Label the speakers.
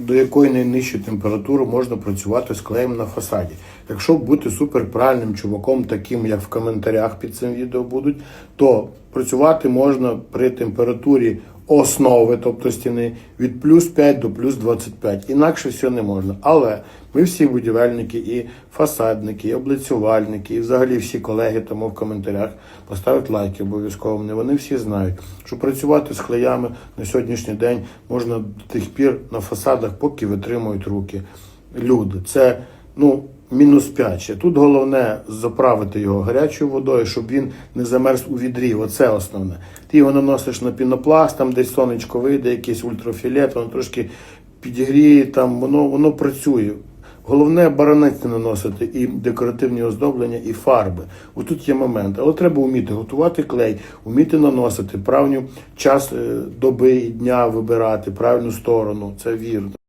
Speaker 1: до якої найнижчої температури можна працювати з клеєм на фасаді. Якщо бути суперправильним чуваком, таким як в коментарях під цим відео будуть, то працювати можна при температурі основи, тобто стіни, від плюс 5 до плюс 25. Інакше все не можна. Але ми всі будівельники, і фасадники, і облицювальники, і взагалі всі колеги тому в коментарях поставить лайки обов'язково. Вони- всі знають, що працювати з клеями на сьогоднішній день можна до тих пір на фасадах, поки витримують руки люди. Це ну. Мінус 5 ще. Тут головне заправити його гарячою водою, щоб він не замерз у відрі. Оце основне. Ти його наносиш на пінопласт, там десь сонечко вийде, якийсь ультрафіолет, воно трошки підігріє, там воно, воно працює. Головне баранець наносити і декоративні оздоблення, і фарби. Отут є момент. Але треба вміти готувати клей, вміти наносити, правильну час е, доби і дня вибирати, правильну сторону. Це вірно.